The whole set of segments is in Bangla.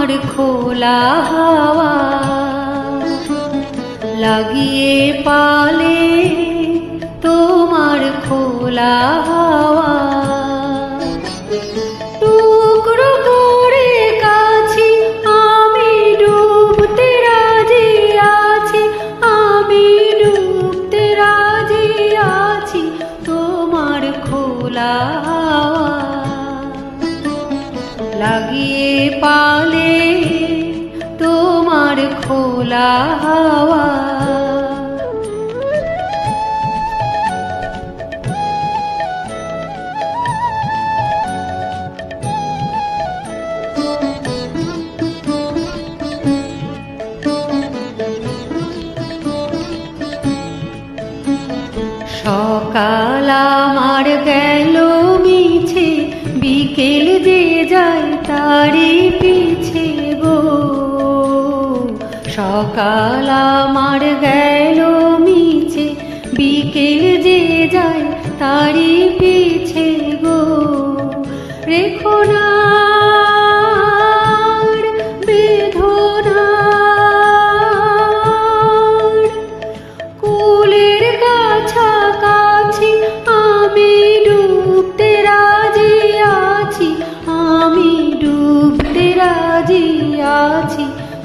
তোমার খোলা হাওয়া লাগিয়ে পালে তোমার খোলা হাওয়া। টুকরো করে কাছি আমি ডুবতে রাজি আছি, আমি ডুবতে রাজি আছি তোমার খোলা হাওয়া। লাগিয়ে পালে সকাল আমার গেল সকাল আমার গেল মিছে বিকেল যে যায় তারি পিছে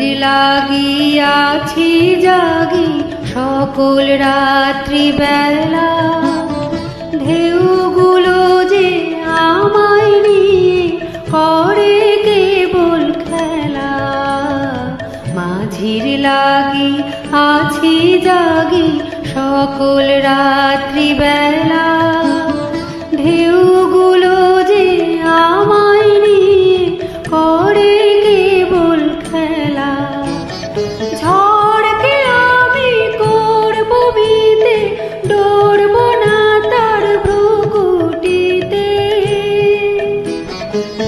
মাঝির লাগিয়াছি জাগি, সকল রাত্রি বেলা। ঢেউগুলো যে আমায় নিয়ে করে কেবল খেলা। মাঝির লাগি আছি জাগি, সকল রাত্রি বেলা। ঢেউগুলো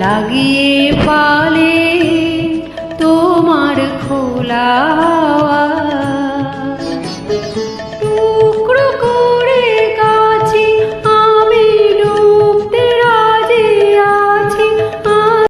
লাগিয়ে পালে তোমার খোলা